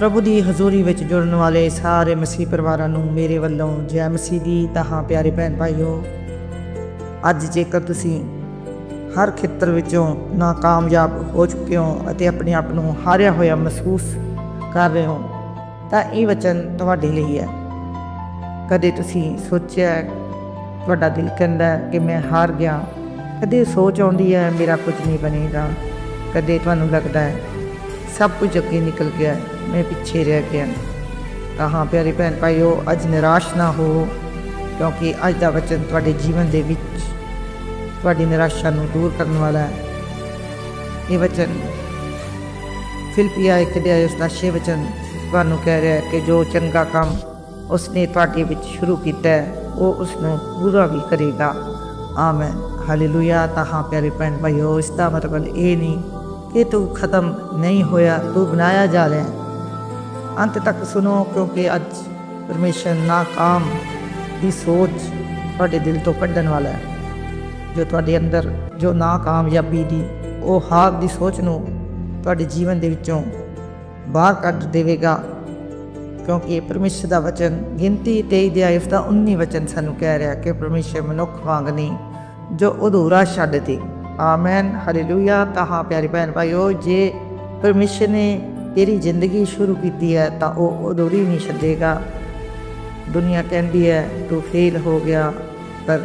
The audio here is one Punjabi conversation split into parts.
ਪ੍ਰਭੂ ਦੀ ਹਜ਼ੂਰੀ ਵਿੱਚ ਜੁੜਨ ਵਾਲੇ ਸਾਰੇ ਮਸੀਹ ਪਰਿਵਾਰਾਂ ਨੂੰ ਮੇਰੇ ਵੱਲੋਂ ਜੈ ਮਸੀਹ ਦੀ ਤਹਾਂ ਪਿਆਰੇ ਭੈਣ ਭਾਈਓ ਅੱਜ ਜੇਕਰ ਤੁਸੀਂ ਹਰ ਖੇਤਰ ਵਿੱਚੋਂ ਨਾਕਾਮਯਾਬ ਹੋ ਚੁੱਕੇ ਹੋ ਅਤੇ ਆਪਣੇ ਆਪ ਨੂੰ ਹਾਰਿਆ ਹੋਇਆ ਮਹਿਸੂਸ ਕਰ ਰਹੇ ਹੋ ਤਾਂ ਇਹ ਵਚਨ ਤੁਹਾਡੇ ਲਈ ਹੈ। ਕਦੇ ਤੁਸੀਂ ਸੋਚਿਆ ਤੁਹਾਡਾ ਦਿਲ ਕਹਿੰਦਾ ਕਿ ਮੈਂ ਹਾਰ ਗਿਆ ਕਦੇ ਸੋਚ ਆਉਂਦੀ ਹੈ ਮੇਰਾ ਕੁਝ ਨਹੀਂ ਬਣੇਗਾ ਕਦੇ ਤੁਹਾਨੂੰ ਲੱਗਦਾ ਹੈ ਸਭ ਕੁਝ ਅੱਗੇ ਨਿਕਲ ਗਿਆ ਹੈ, ਮੈਂ ਪਿੱਛੇ ਰਹਿ ਗਿਆ। ਤਾਂ ਹਾਂ ਪਿਆਰੇ ਭੈਣ ਭਾਈਓ, ਅੱਜ ਨਿਰਾਸ਼ ਨਾ ਹੋ, ਕਿਉਂਕਿ ਅੱਜ ਦਾ ਵਚਨ ਤੁਹਾਡੇ ਜੀਵਨ ਦੇ ਵਿੱਚ ਤੁਹਾਡੀ ਨਿਰਾਸ਼ਾ ਨੂੰ ਦੂਰ ਕਰਨ ਵਾਲਾ ਹੈ। ਇਹ ਵਚਨ ਫਿਲਪੀਆ ਇੱਕ ਦੇ ਉਸ ਦਾ ਛੇ ਵਚਨ ਤੁਹਾਨੂੰ ਕਹਿ ਰਿਹਾ ਹੈ ਕਿ ਜੋ ਚੰਗਾ ਕੰਮ ਉਸਨੇ ਤੁਹਾਡੇ ਵਿੱਚ ਸ਼ੁਰੂ ਕੀਤਾ ਹੈ, ਉਹ ਉਸ ਨੂੰ ਪੂਰਾ ਵੀ ਕਰੇਗਾ। ਆਮੇਨ। ਹਾਲੇਲੂਇਆ। ਤਾਂ ਹਾਂ ਪਿਆਰੇ ਭੈਣ ਭਾਈਓ, ਇਸ ਦਾ ਮਤਲਬ ਇਹ ਨਹੀਂ ਕਿ ਤੂੰ ਖਤਮ ਨਹੀਂ ਹੋਇਆ, ਤੂੰ ਬਣਾਇਆ ਜਾ ਰਿਹਾ ਹੈ। ਅੰਤ ਤੱਕ ਸੁਣੋ, ਕਿਉਂਕਿ ਅੱਜ ਪਰਮੇਸ਼ਰ ਨਾਕਾਮ ਦੀ ਸੋਚ ਤੁਹਾਡੇ ਦਿਲ ਤੋਂ ਕੱਢਣ ਵਾਲਾ ਹੈ। ਜੋ ਤੁਹਾਡੇ ਅੰਦਰ ਜੋ ਨਾਕਾਮਯਾਬੀ ਦੀ, ਉਹ ਹਾਰ ਦੀ ਸੋਚ ਨੂੰ ਤੁਹਾਡੇ ਜੀਵਨ ਦੇ ਵਿੱਚੋਂ ਬਾਹਰ ਕੱਢ ਦੇਵੇਗਾ। ਕਿਉਂਕਿ ਇਹ ਪਰਮੇਸ਼ਰ ਦਾ ਵਚਨ, ਗਿਣਤੀ 23 ਦੇ ਆਇਫ ਦਾ 19 ਵਚਨ ਸਾਨੂੰ ਕਹਿ ਰਿਹਾ ਕਿ ਪਰਮੇਸ਼ਰ ਮਨੁੱਖ ਵਾਂਗ ਨਹੀਂ, ਜੋ ਅਧੂਰਾ ਛੱਡ ਦੇ। ਆਮੇਨ ਹਾਲੇਲੂਇਆ ਤਾਂ ਹਾਂ, ਪਿਆਰੇ ਭੈਣ ਭਾਈਓ, ਜੇ ਪਰਮੇਸ਼ਰ ਨੇ ਤੇਰੀ ਜ਼ਿੰਦਗੀ ਸ਼ੁਰੂ ਕੀਤੀ ਹੈ ਤਾਂ ਉਹ ਅਧੂਰੀ ਨਹੀਂ ਛੱਡੇਗਾ। ਦੁਨੀਆ ਕਹਿੰਦੀ ਹੈ, ਤੂੰ ਫੇਲ ਹੋ ਗਿਆ, ਪਰ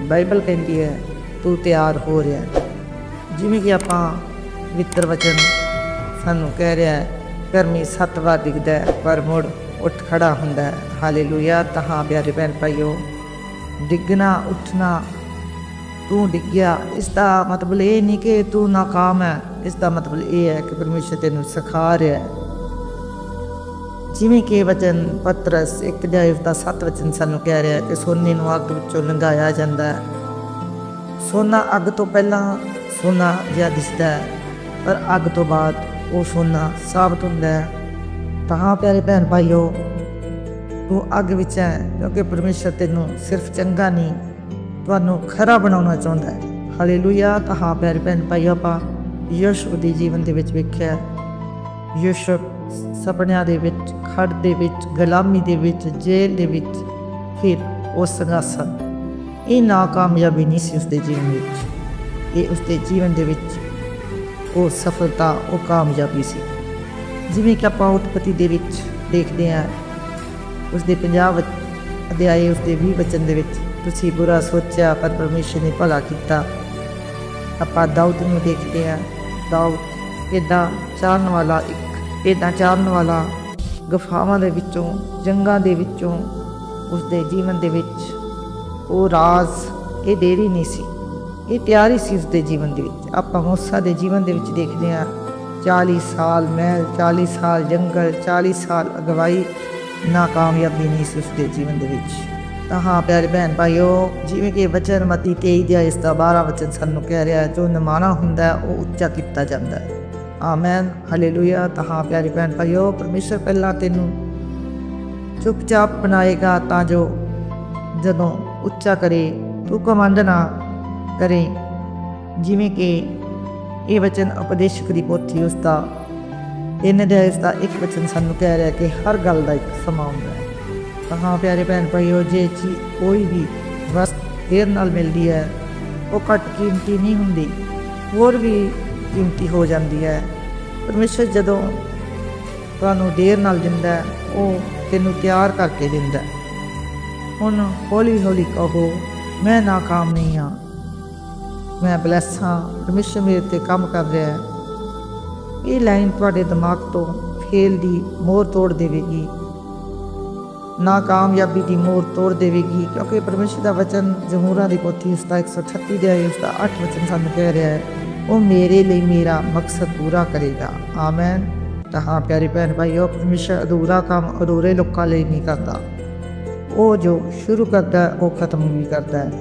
ਬਾਈਬਲ ਕਹਿੰਦੀ ਹੈ, ਤੂੰ ਤਿਆਰ ਹੋ ਰਿਹਾ ਜਿਵੇਂ ਕਿ ਆਪਾਂ ਵਿਤਰ ਵਚਨ ਸਾਨੂੰ ਕਹਿ ਰਿਹਾ ਹੈ, ਕਰਮੀ ਸੱਤ ਵਾਰ ਦਿਖਦਾ ਹੈ, ਪਰ ਮੁੜ ਉੱਠ ਖੜਾ ਹੁੰਦਾ ਹੈ। ਹਾਲੇਲੂਇਆ। ਤਾਂ ਹਾਂ, ਪਿਆਰੇ ਭੈਣ ਭਾਈਓ, ਡਿੱਗਣਾ, ਉੱਠਣਾ ਤੂੰ ਡਿੱਗਿਆ, ਇਸ ਦਾ ਮਤਲਬ ਇਹ ਨਹੀਂ ਕਿ ਤੂੰ ਨਾਕਾਮ ਹੈ। ਇਸ ਦਾ ਮਤਲਬ ਇਹ ਹੈ ਕਿ ਪਰਮੇਸ਼ਰ ਤੈਨੂੰ ਸਿਖਾ ਰਿਹਾ ਹੈ। ਜਿਵੇਂ ਕਿ ਵਚਨ ਪਤਰਸ ਇੱਕ ਅਧਿਆਇ ਦਾ ਸੱਤ ਵਚਨ ਸਾਨੂੰ ਕਹਿ ਰਿਹਾ ਹੈ ਕਿ ਸੋਨੇ ਨੂੰ ਅੱਗ ਵਿੱਚੋਂ ਲੰਘਾਇਆ ਜਾਂਦਾ ਹੈ। ਸੋਨਾ ਅੱਗ ਤੋਂ ਪਹਿਲਾਂ ਸੋਨਾ ਜਿਹਾ ਦਿਸਦਾ ਹੈ, ਪਰ ਅੱਗ ਤੋਂ ਬਾਅਦ ਉਹ ਸੋਨਾ ਸਾਬਤ ਹੁੰਦਾ ਹੈ। ਤਾਂ ਪਿਆਰੇ ਭੈਣ ਭਾਈਓ, ਤੂੰ ਅੱਗ ਵਿੱਚ ਹੈ ਕਿਉਂਕਿ ਪਰਮੇਸ਼ਰ ਤੈਨੂੰ ਸਿਰਫ ਚੰਗਾ ਨਹੀਂ ਤੁਹਾਨੂੰ ਖਰਾ ਬਣਾਉਣਾ ਚਾਹੁੰਦਾ ਹੈ। ਹਾਲੇਲੂਇਆ ਤਾਂ ਹਾਂ ਪਿਆਰੇ ਭੈਣ ਭਾਈਓ ਆਪਾਂ ਯਿਸੂ ਦੇ ਜੀਵਨ ਦੇ ਵਿੱਚ ਵੇਖਿਆ ਯਿਸੂ ਸੁਪਨਿਆਂ ਦੇ ਵਿੱਚ, ਖੜ ਦੇ ਵਿੱਚ, ਗੁਲਾਮੀ ਦੇ ਵਿੱਚ, ਜੇਲ੍ਹ ਦੇ ਵਿੱਚ, ਫਿਰ ਉਹ ਸੰਘਰਸ਼ਨ ਇਹ ਨਾਕਾਮਯਾਬੀ ਨਹੀਂ ਸੀ ਉਸਦੇ ਜੀਵਨ ਵਿੱਚ। ਇਹ ਉਸਦੇ ਜੀਵਨ ਦੇ ਵਿੱਚ ਉਹ ਸਫਲਤਾ, ਉਹ ਕਾਮਯਾਬੀ ਸੀ। ਜਿਵੇਂ ਕਿ ਆਪਾਂ ਉਤਪਤੀ ਦੇ ਵਿੱਚ ਦੇਖਦੇ ਹਾਂ, ਉਸਦੇ 50 ਵਚ- ਅਧਿਆਏ, ਉਸਦੇ 20 ਵਚਨ ਦੇ ਵਿੱਚ। ਤੁਸੀਂ ਬੁਰਾ ਸੋਚਿਆ, ਪਰ ਪਰਮੇਸ਼ਰ ਨੇ ਭਲਾ ਕੀਤਾ। ਆਪਾਂ ਦਾਊਦ ਨੂੰ ਦੇਖਦੇ ਹਾਂ। ਦਾਊਦ, ਇਹਦਾ ਚਾਰਨ ਵਾਲਾ ਇੱਕ, ਇਹਦਾ ਚਾਰਨ ਵਾਲਾ ਗਫਾਵਾਂ ਦੇ ਵਿੱਚੋਂ, ਜੰਗਾਂ ਦੇ ਵਿੱਚੋਂ ਉਸਦੇ ਜੀਵਨ ਦੇ ਵਿੱਚ। ਉਹ ਰਾਜ਼, ਇਹ ਦੇਰੀ ਨਹੀਂ ਸੀ। ਇਹ ਤਿਆਰੀ ਸੀ ਉਸਦੇ ਜੀਵਨ ਦੇ ਵਿੱਚ। ਆਪਾਂ ਮੂਸਾ ਦੇ ਜੀਵਨ ਦੇ ਵਿੱਚ ਦੇਖਦੇ ਹਾਂ। 40 ਸਾਲ ਮਹਿਲ 40 ਸਾਲ ਜੰਗਲ 40 ਸਾਲ ਅਗਵਾਈ, ਨਾਕਾਮਯਾਬੀ ਨਹੀਂ ਸੀ ਉਸਦੇ ਜੀਵਨ ਦੇ ਵਿੱਚ। ਤਾਂ ਹਾਂ ਪਿਆਰੇ ਭੈਣ ਭਾਈਓ, ਜਿਵੇਂ ਕਿ ਵਚਨ ਮਤੀ 23 ਦੇ ਇਸ ਦਾ 12 ਵਚਨ ਸਾਨੂੰ ਕਹਿ ਰਿਹਾ ਜੋ ਨਿਮਾਣਾ ਹੁੰਦਾ ਉਹ ਉੱਚਾ ਕੀਤਾ ਜਾਂਦਾ ਹੈ। Amen, hallelujah. ਤਾਂ ਹਾਂ ਪਿਆਰੇ ਭੈਣ ਭਾਈਓ, ਪਰਮੇਸ਼ਰ ਪਹਿਲਾਂ ਤੈਨੂੰ ਚੁੱਪਚਾਪ ਬਣਾਏਗਾ ਤਾਂ ਜੋ ਜਦੋਂ ਉੱਚਾ ਕਰੇ, ਤੂੰ ਕਮੰਡ ਨਾ ਕਰੇ। ਜਿਵੇਂ ਕਿ ਇਹ ਵਚਨ ਉਪਦੇਸ਼ਕ ਦੀ ਪੋਥੀ ਉਸ ਦਾ ਇਹਨਾਂ ਦੇ ਇਸ ਦਾ ਇੱਕ ਵਚਨ ਸਾਨੂੰ ਕਹਿ ਰਿਹਾ ਕਿ ਹਰ ਗੱਲ ਦਾ ਇੱਕ ਸਮਾਂ ਹੁੰਦਾ ਹੈ। ਤਾਂ ਹਾਂ ਪਿਆਰੇ ਭੈਣ ਭਾਈਓ, ਜੇ ਚੀ ਕੋਈ ਵੀ ਵਸਤ ਦੇਰ ਨਾਲ ਮਿਲਦੀ ਹੈ, ਉਹ ਘੱਟ ਕੀਮਤੀ ਨਹੀਂ ਹੁੰਦੀ, ਹੋਰ ਵੀ ਕੀਮਤੀ ਹੋ ਜਾਂਦੀ ਹੈ। ਪਰਮੇਸ਼ਰ ਜਦੋਂ ਤੁਹਾਨੂੰ ਦੇਰ ਨਾਲ ਦਿੰਦਾ ਉਹ ਤੈਨੂੰ ਤਿਆਰ ਕਰਕੇ ਦਿੰਦਾ ਹੁਣ ਹੌਲੀ ਹੌਲੀ ਕਹੋ, ਮੈਂ ਨਾਕਾਮ ਨਹੀਂ ਹਾਂ। ਮੈਂ ਬਲੈਸ ਹਾਂ। ਪਰਮੇਸ਼ਰ ਮੇਰੇ ਤੇ ਕੰਮ ਕਰ ਰਿਹਾ ਹੈ। ਇਹ ਲਾਈਨ ਤੁਹਾਡੇ ਦਿਮਾਗ ਤੋਂ ਫੇਲ ਦੀ ਮੋਹਰ ਤੋੜ ਦੇਵੇਗੀ। ਨਾਕਾਮਯਾਬੀ ਦੀ ਮੋਹਰ ਤੋੜ ਦੇਵੇਗੀ, ਕਿਉਂਕਿ ਪਰਮੇਸ਼ਰ ਦਾ ਵਚਨ ਜਮਹੂਰਾਂ ਦੀ ਪੋਥੀ ਉਸ ਦਾ 138 ਦੇ ਆਏ, ਉਸ ਦਾ 8 ਵਚਨ ਸਾਨੂੰ ਕਹਿ ਰਿਹਾ ਹੈ, ਉਹ ਮੇਰੇ ਲਈ ਮੇਰਾ ਮਕਸਦ ਪੂਰਾ ਕਰੇਗਾ। ਆਮੇਨ। ਤਾਂ ਹਾਂ ਪਿਆਰੇ ਭੈਣ ਭਾਈਓ, ਪਰਮੇਸ਼ਰ ਅਧੂਰਾ ਕੰਮ ਅਧੂਰੇ ਲੋਕਾਂ ਲਈ ਨਹੀਂ ਕਰਦਾ। ਉਹ ਜੋ ਸ਼ੁਰੂ ਕਰਦਾ ਉਹ ਖਤਮ ਵੀ ਕਰਦਾ ਹੈ।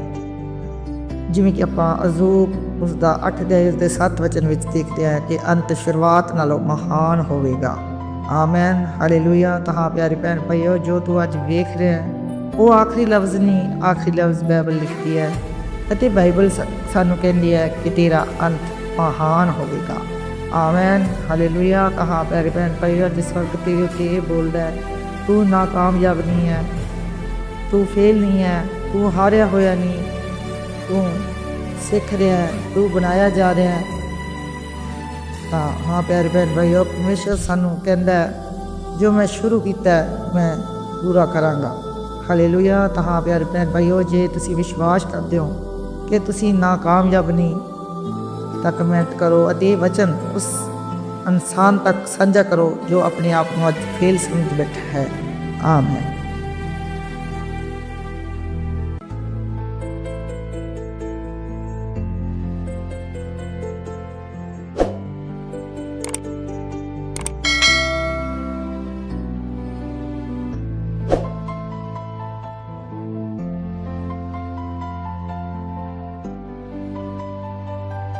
ਜਿਵੇਂ ਕਿ ਆਪਾਂ ਅਜ਼ੂਬ ਉਸ ਦਾ 8 ਦੇ ਉਸ ਦੇ 7 ਵਚਨ ਵਿੱਚ ਦੇਖਦੇ ਹਾਂ ਕਿ ਅੰਤ ਸ਼ੁਰੂਆਤ ਨਾਲੋਂ ਮਹਾਨ ਹੋਵੇਗਾ। ਆਮੇਨ ਹਾਲੇਲੂਇਆ ਤਾਂ ਹਾਂ ਪਿਆਰੇ ਭੈਣ ਭਾਈਓ, ਜੋ ਤੂੰ ਅੱਜ ਵੇਖ ਰਿਹਾ ਹੈ, ਉਹ ਆਖਰੀ ਲਫ਼ਜ਼ ਨਹੀਂ, ਆਖਰੀ ਲਫ਼ਜ਼ ਬਾਈਬਲ ਲਿਖਦੀ ਹੈ ਅਤੇ ਬਾਈਬਲ ਸ- ਸਾਨੂੰ ਕਹਿੰਦੀ ਹੈ ਕਿ ਤੇਰਾ ਅੰਤ ਮਹਾਨ ਹੋਵੇਗਾ। ਆਮੈਨ ਹਾਲੇਲੂਇਆ ਕਹਾ ਪਿਆਰੇ ਭੈਣ ਭਾਈਓ, ਜਿਸ ਵਕਤ ਤੇਰੇ ਉੱਤੇ ਇਹ ਬੋਲਦਾ ਹੈ, ਤੂੰ ਨਾਕਾਮਯਾਬ ਨਹੀਂ ਹੈ, ਤੂੰ ਫੇਲ ਨਹੀਂ ਹੈ, ਤੂੰ ਹਾਰਿਆ ਹੋਇਆ ਨਹੀਂ, ਤੂੰ ਸਿੱਖ ਰਿਹਾ ਤੂੰ ਬਣਾਇਆ ਜਾ ਰਿਹਾ ਹੈ ਤਾਂ, ਹਾਂ ਪਿਆਰੇ ਭੈਣ ਭਾਈਓ, ਪਰਮੇਸ਼ਰ ਸਾਨੂੰ ਕਹਿੰਦਾ ਜੋ ਮੈਂ ਸ਼ੁਰੂ ਕੀਤਾ ਮੈਂ ਪੂਰਾ ਕਰਾਂਗਾ। ਹਾਲੇਲੂਇਆ, ਤਾਂ ਹਾਂ ਪਿਆਰੇ ਭੈਣ ਭਾਈਓ, ਜੇ ਤੁਸੀਂ ਵਿਸ਼ਵਾਸ ਕਰਦੇ ਹੋ ਕਿ ਤੁਸੀਂ ਨਾਕਾਮਯਾਬ ਨਹੀਂ ਤਾਂ ਕਮੈਂਟ ਕਰੋ ਅਤੇ ਇਹ ਵਚਨ ਉਸ ਇਨਸਾਨ ਤੱਕ ਸਾਂਝਾ ਕਰੋ ਜੋ ਆਪਣੇ ਆਪ ਨੂੰ ਅੱਜ ਫੇਲ ਸਮਝ ਬੈਠਾ ਹੈ। ਆਮੇਨ।